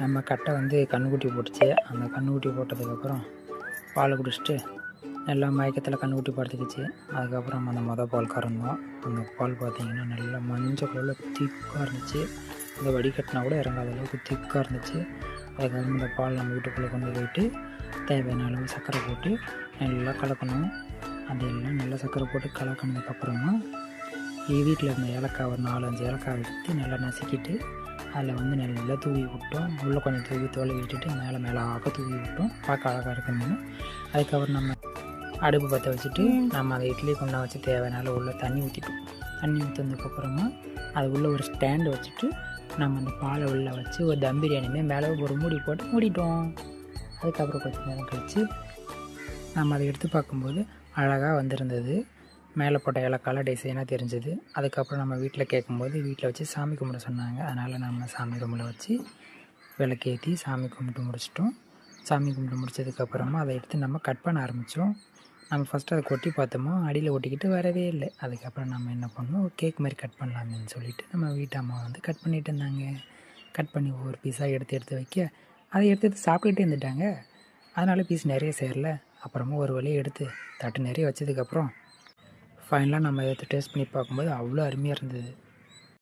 நம்ம கட்டை வந்து கண்ணுக்குட்டி போட்டுச்சு. அந்த கண்ணுக்குட்டி போட்டதுக்கப்புறம் பால் குடிச்சிட்டு நல்லா மயக்கத்தில் கண்ணுக்குட்டி படுத்துக்கிச்சு. அதுக்கப்புறம் அந்த மொதல் பால் கறந்தோம். அந்த பால் பார்த்தீங்கன்னா நல்லா மஞ்சள் கலரில் திக்காக இருந்துச்சு. அந்த வடிகட்டினா கூட இறங்காத அளவுக்கு திக்காக இருந்துச்சு. அதுக்கப்புறம் இந்த பால் நம்ம வீட்டுக்குள்ளே கொண்டு போயிட்டு தேவையான அளவு சர்க்கரை போட்டு நல்லா கலக்கணும். அதெல்லாம் நல்லா சர்க்கரை போட்டு கலக்கினதுக்கப்புறமா வீட்டில் இருந்த ஏலக்காய் ஒரு நாலஞ்சு ஏலக்காய் எடுத்து நல்லா நசுக்கிட்டு அதில் வந்து நல்லா தூவி விட்டோம். உள்ளே கொஞ்சம் தூவி தோலை விட்டுட்டு மேலே மேலே ஆக்க தூவி விட்டோம். பார்க்க அழகாக இருக்கணும்னு அதுக்கப்புறம் நம்ம அடுப்பு பற்ற வச்சுட்டு நம்ம அதை இட்லி குண்டா வச்சு தேவையான உள்ள தண்ணி ஊற்றிட்டோம் தண்ணி ஊற்றினதுக்கப்புறமா அது உள்ளே ஒரு ஸ்டாண்டு வச்சுட்டு நம்ம அந்த பாலை உள்ளே வச்சு ஒரு தம் பிரியாணிமே மேலே ஒரு மூடி போட்டு மூடிட்டோம். அதுக்கப்புறம் கொஞ்சம் நேரம் கழித்து நம்ம அதை எடுத்து பார்க்கும்போது அழகாக வந்திருந்தது. மேலே போட்ட இலக்கால டிசைனாக தெரிஞ்சது. அதுக்கப்புறம் நம்ம வீட்டில் கேட்கும்போது வீட்டில் வச்சு சாமி கும்பிட சொன்னாங்க. அதனால் நம்ம சாமி ரூமில் வச்சு விளக்கேற்றி சாமி கும்பிட்டு முடிச்சிட்டோம். சாமி கும்பிட்டு முடிச்சதுக்கப்புறமா அதை எடுத்து நம்ம கட் பண்ண ஆரம்பித்தோம் நம்ம ஃபஸ்ட்டு அதை கொட்டி பார்த்தோமோ அடியில் ஒட்டிக்கிட்டு வரவே இல்லை. அதுக்கப்புறம் நம்ம என்ன பண்ணோம் கேக் மாதிரி கட் பண்ணலாமேன்னு சொல்லிட்டு நம்ம வீட்டு அம்மா வந்து கட் பண்ணிட்டு இருந்தாங்க. கட் பண்ணி ஒவ்வொரு பீஸாக எடுத்து எடுத்து வைக்க. அதை எடுத்து எடுத்து சாப்பிட்டுட்டே இருந்துட்டாங்க. அதனால் பீஸ் நிறைய சேரல. அப்புறமா ஒரு வழியை எடுத்து தட்டு நிறைய வச்சதுக்கப்புறம் ஃபைனலாக நம்ம எடுத்து டேஸ்ட் பண்ணி பார்க்கும்போது அவ்வளோ அருமையாக இருந்தது.